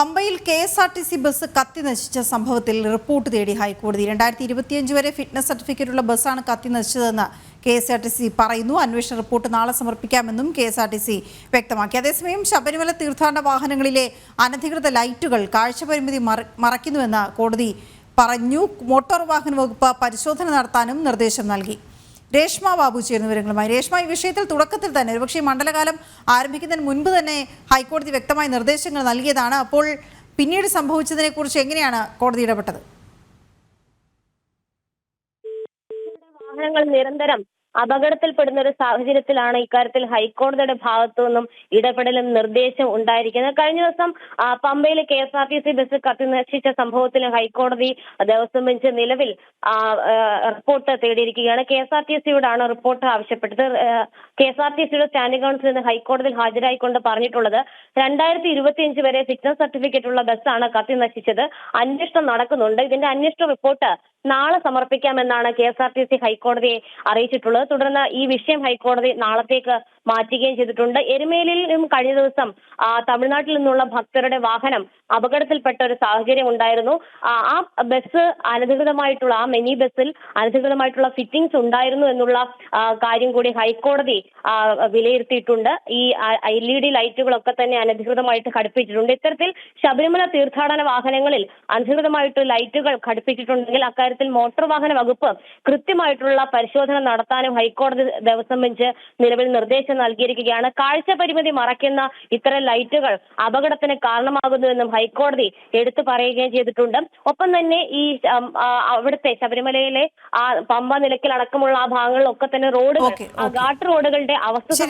പമ്പയിൽ K S R T C bus കത്തി നശിച്ച സംഭവത്തിൽ റിപ്പോർട്ട് തേടി ഹൈക്കോടതി. രണ്ടായിരത്തി ഇരുപത്തിയഞ്ച് വരെ ഫിറ്റ്നസ് സർട്ടിഫിക്കറ്റ് ഉള്ള ബസ്സാണ് കത്തി നശിച്ചതെന്ന് K S R T C പറയുന്നു. അന്വേഷണ റിപ്പോർട്ട് നാളെ സമർപ്പിക്കാമെന്നും K S R T C വ്യക്തമാക്കി. അതേസമയം ശബരിമല തീർത്ഥാടന വാഹനങ്ങളിലെ അനധികൃത ലൈറ്റുകൾ കാഴ്ചപരിമിതി മറ- മറയ്ക്കുന്നുവെന്ന് കോടതി പറഞ്ഞു. മോട്ടോർ വാഹന വകുപ്പ് പരിശോധന നടത്താനും നിർദ്ദേശം നൽകി. രേഷ്മ ബാബു ചേരുന്ന വിവരങ്ങളുമായി. രേഷ്മ ഈ വിഷയത്തിൽ തുടക്കത്തിൽ തന്നെ ഒരുപക്ഷെ മണ്ഡലകാലം ആരംഭിക്കുന്നതിന് മുൻപ് തന്നെ ഹൈക്കോടതി വ്യക്തമായ നിർദ്ദേശങ്ങൾ നൽകിയതാണ്. അപ്പോൾ പിന്നീട് സംഭവിച്ചതിനെ കുറിച്ച് എങ്ങനെയാണ് കോടതി ഇടപെട്ടത്? വാഹനങ്ങൾ നിരന്തരം അപകടത്തിൽപ്പെടുന്ന ഒരു സാഹചര്യത്തിലാണ് ഇക്കാര്യത്തിൽ ഹൈക്കോടതിയുടെ ഭാഗത്തു നിന്നും ഇടപെടലും നിർദ്ദേശം ഉണ്ടായിരിക്കുന്നത്. കഴിഞ്ഞ ദിവസം പമ്പയിൽ K S R T C bus കത്തിനശിച്ച സംഭവത്തിൽ ഹൈക്കോടതി ദേവസ്വം ബെഞ്ച് നിലവിൽ റിപ്പോർട്ട് തേടിയിരിക്കുകയാണ്. കെ എസ് ആർ ടി സിയോടാണ് റിപ്പോർട്ട് ആവശ്യപ്പെട്ടത്. കെ എസ് ആർ ടി സിയുടെ സ്റ്റാൻഡിംഗ് കൗൺസിൽ ഇന്ന് ഹൈക്കോടതിയിൽ ഹാജരായിക്കൊണ്ട് പറഞ്ഞിട്ടുള്ളത് രണ്ടായിരത്തി ഇരുപത്തിയഞ്ച് വരെ ഫിറ്റ്നസ് സർട്ടിഫിക്കറ്റ് ഉള്ള ബസ്സാണ് കത്തി നശിച്ചത്. അന്വേഷണം നടക്കുന്നുണ്ട്. ഇതിന്റെ അന്വേഷണ റിപ്പോർട്ട് നാളെ സമർപ്പിക്കാമെന്നാണ് K S R T C ഹൈക്കോടതിയെ അറിയിച്ചിട്ടുള്ളത്. തുടർന്ന് ഈ വിഷയം ഹൈക്കോടതി നാളത്തേക്ക് മാറ്റുകയും ചെയ്തിട്ടുണ്ട്. എരുമേലിയിലും കഴിഞ്ഞ ദിവസം തമിഴ്നാട്ടിൽ നിന്നുള്ള ഭക്തരുടെ വാഹനം അപകടത്തിൽപ്പെട്ട ഒരു സാഹചര്യം ഉണ്ടായിരുന്നു. ആ ബസ് അനധികൃതമായിട്ടുള്ള ആ മിനി ബസ്സിൽ അനധികൃതമായിട്ടുള്ള ഫിറ്റിംഗ്സ് ഉണ്ടായിരുന്നു എന്നുള്ള കാര്യം കൂടി ഹൈക്കോടതി വിലയിരുത്തിയിട്ടുണ്ട്. ഈ എൽ ഇ ഡി ലൈറ്റുകളൊക്കെ തന്നെ അനധികൃതമായിട്ട് ഘടിപ്പിച്ചിട്ടുണ്ട്. ഇത്തരത്തിൽ ശബരിമല തീർത്ഥാടന വാഹനങ്ങളിൽ അനധികൃതമായിട്ട് ലൈറ്റുകൾ ഘടിപ്പിച്ചിട്ടുണ്ടെങ്കിൽ അക്കാര്യത്തിൽ മോട്ടോർ വാഹന വകുപ്പ് കൃത്യമായിട്ടുള്ള പരിശോധന നടത്താനും ഹൈക്കോടതി ദേവസ്വം ബെഞ്ച് നിലവിൽ നിർദ്ദേശം നൽകിയിരിക്കുകയാണ്. കാഴ്ച പരിമിതി മറയ്ക്കുന്ന ഇത്തരം ലൈറ്റുകൾ അപകടത്തിന് കാരണമാകുന്നുവെന്നും ഹൈക്കോടതി എടുത്തു പറയുകയും ചെയ്തിട്ടുണ്ട്. ഒപ്പം തന്നെ ഈ അവിടുത്തെ ശബരിമലയിലെ ആ പമ്പ നിലയ്ക്കൽ അടക്കമുള്ള ആ ഭാഗങ്ങളിലൊക്കെ തന്നെ റോഡ് ഗാട്ട് ഘാട്ട് റോഡുകളുടെ അവസ്ഥ